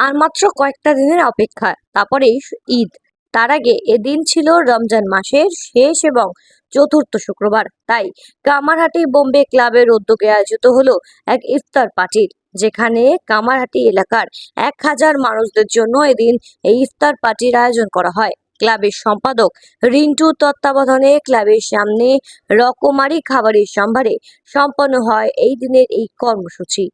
আর মাত্র কয়েকটা দিনের অপেক্ষা। তারপরেই ঈদ। তার আগে এদিন ছিল রমজান মাসের শেষ এবং চতুর্থ শুক্রবার। তাই কামারহাটি বোম্বে ক্লাবের উদ্যোগে আয়োজিত হলো এক ইফতার পার্টির যেখানে কামারহাটি এলাকার এক হাজার মানুষদের জন্য এদিন এই ইফতার পার্টির আয়োজন করা হয়। ক্লাবের সম্পাদক রিন্টু তত্ত্বাবধানে ক্লাবের সামনে রকমারি খাবারের সম্ভারে সম্পন্ন হয় এই দিনের এই কর্মসূচি।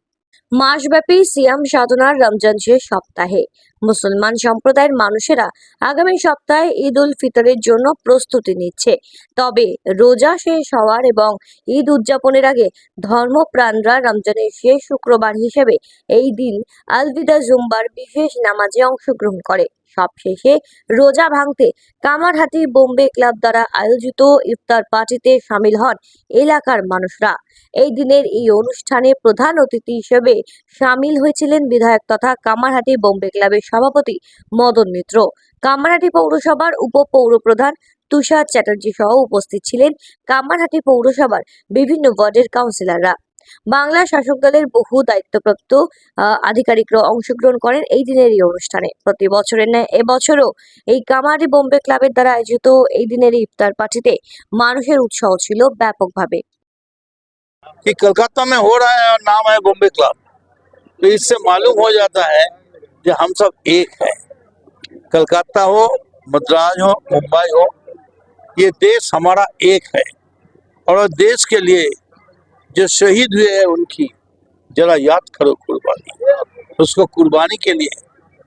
মাসব্যাপী সিয়াম সাধনার রমজান শেষ সপ্তাহে। মুসলমান সম্প্রদায়ের মানুষেরা আগামী সপ্তাহে ঈদ উল ফিতরের জন্য প্রস্তুতি নিচ্ছে। তবে রোজা শেষ হওয়ার এবং ঈদ উদযাপনের আগে ধর্মপ্রাণরা রমজানের শেষ শুক্রবার হিসেবে এই দিন আলবিদা জুম্বার বিশেষ নামাজে অংশগ্রহণ করে। সবশেষে রোজা ভাঙতে কামারহাটি বোম্বে ক্লাব দ্বারা আয়োজিত ইফতার পার্টিতে সামিল হন এলাকার মানুষরা। এই দিনের এই অনুষ্ঠানে প্রধান অতিথি হিসেবে সামিল হয়েছিলেন বিধায়ক তথা কামারহাটি বোম্বে ক্লাবের সভাপতি মদন মিত্র কামারহাটি পৌরসভার উপপৌরপ্রধান তুষার চ্যাটার্জি সহ উপস্থিত ছিলেন কামারহাটি পৌরসভার বিভিন্ন ওয়ার্ডের কাউন্সিলররা বাংলা শাসক দলের বহু দায়িত্বপ্রাপ্ত আহ, আধিকারিকরা অংশগ্রহণ করেন এই দিনের এই অনুষ্ঠানে প্রতি বছরের ন্যায় এবছরও এই কামারহাটি বোম্বে ক্লাবের দ্বারা আয়োজিত এই দিনের এই ইফতার পার্টিতে মানুষের উৎসাহ ছিল ব্যাপকভাবে कि कलकत्ता में हो रहा है और नाम है बॉम्बे क्लब तो इससे मालूम हो जाता है कि हम सब एक हैं। कलकत्ता हो मद्रास हो मुंबई हो ये देश हमारा एक है। और देश के लिए जो शहीद हुए हैं उनकी जरा याद करो कुर्बानी। उसको कुर्बानी के लिए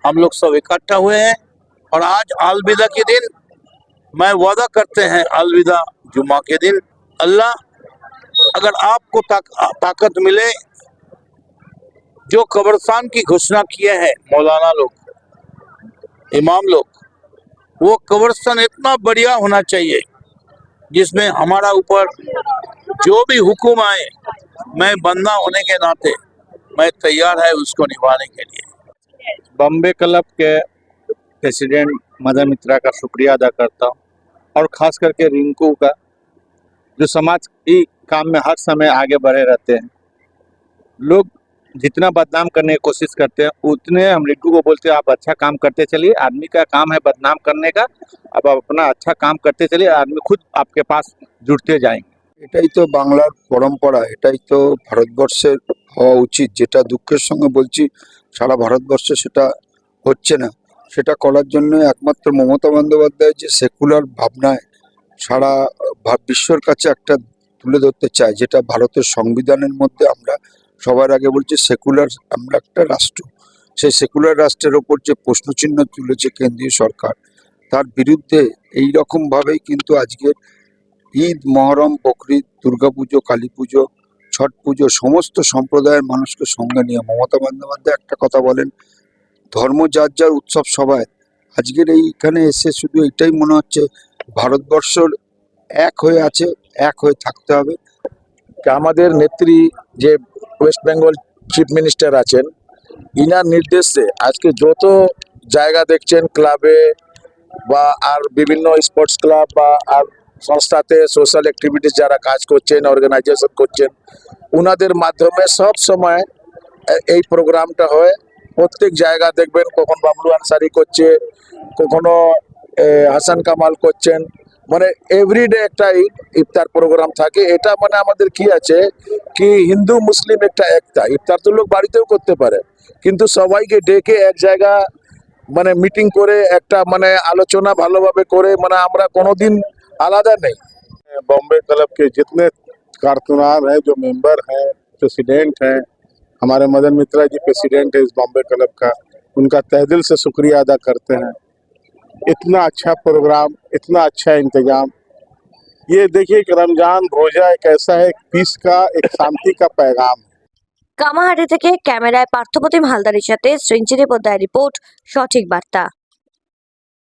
हम लोग सब इकट्ठा हुए हैं। और आज अलविदा के दिन मैं वादा करते हैं अलविदा जुमा के दिन। अल्लाह अगर आपको ताक, ताकत मिले जो कब्रस्तान की घोषणा किए हैं, मौलाना लोग, इमाम लोग, वो कब्रस्तान इतना बढ़िया होना चाहिए, जिसमें हमारा ऊपर जो भी हुक्म आए, मैं बंदा होने के नाते मैं तैयार है उसको निभाने के लिए। बॉम्बे क्लब के प्रेसिडेंट मदन मित्रा का शुक्रिया अदा करता हूँ, और खास करके रिंकू का, जो समाज की काम में हर समय आगे बढ़े रहते हैं। लोग जितना बदनाम करने की कोशिश करते हैं उतने हम रिंकू को बोलते हैं आप अच्छा काम करते चलिए आदमी का काम है बदनाम करने का अब आप अपना अच्छा काम करते चलिए आदमी खुद आपके पास जुड़ते जाएंगे এটাই তো বাংলার পরম্পরা এটাই তো ভারতবর্ষের হওয়া উচিত যেটা দুঃখের সঙ্গে বলছি সারা ভারতবর্ষে সেটা হচ্ছে না সেটা করার জন্য একমাত্র মমতা বন্দ্যোপাধ্যায় যে সেকুলার ভাবনায় সারা ভা- বিশ্বর কাছে একটা তুলে ধরতে চায় যেটা ভারতের সংবিধানের মধ্যে আমরা সবার আগে বলছে সেকুলার আমরা একটা রাষ্ট্র। সেই সেকুলার রাষ্ট্রের ওপর যে প্রশ্নচিহ্ন তুলেছে কেন্দ্রীয় সরকার, তার বিরুদ্ধে এই রকম ভাবেই কিন্তু আজকের ঈদ, মহরম বকরিদ দুর্গাপুজো কালী পুজো ছট পুজো, সমস্ত সম্প্রদায়ের মানুষকে সঙ্গে নিয়ে। মমতা বন্দ্যোপাধ্যায় একটা কথা বলেন, ধর্ম যার যার উৎসব সবাই আজকের এইখানে এসে শুধু এটাই মনে হচ্ছে ভারতবর্ষর এক হয়ে আছে, এক হয়ে থাকতে হবে। আমাদের নেত্রী যে ওয়েস্ট বেঙ্গল চিফ মিনিস্টার আছেন। ইনার নির্দেশে আজকে যত জায়গা দেখছেন ক্লাবে বা আর বিভিন্ন স্পোর্টস ক্লাব বা আর সংস্থাতে সোশ্যাল অ্যাক্টিভিটিস যারা কাজ করছেন অর্গানাইজেশন করছেন ওনাদের মাধ্যমে সব সময় এই প্রোগ্রামটা হয়। প্রত্যেক জায়গা দেখবেন কখন বাবলু আনসারি করছে, কখনো হাসান কামাল করছেন মানে এভরিডে একটা ই- ইফতার প্রোগ্রাম থাকে এটা মানে আমাদের কি আছে কি হিন্দু মুসলিম একটা একটা ইফতার তো লোক বাড়িতেও করতে পারে কিন্তু সবাইকে ডেকে এক জায়গা মানে মিটিং করে একটা মানে আলোচনা ভালোভাবে করে মানে আমরা কোনোদিন আলাদা নেই बॉम्बे क्लब के जितने कारकुनान हैं जो मेंबर हैं प्रेसिडेंट हैं हमारे मदन मित्रा जी प्रेसिडेंट है इस बॉम्बे क्लब का उनका तहे दिल से शुक्रिया अदा करते हैं इतना अच्छा प्रोग्राम इतना अच्छा इंतजाम ये देखिए कि रमजान रोजा एक ऐसा है एक पीस का एक शांति का पैगाम है কামাহাটি থেকে ক্যামেরায় পার্থপ্রতিম হালদারের সাথে সৃঞ্চিনী পোদ্দার রিপোর্ট সঠিক বার্তা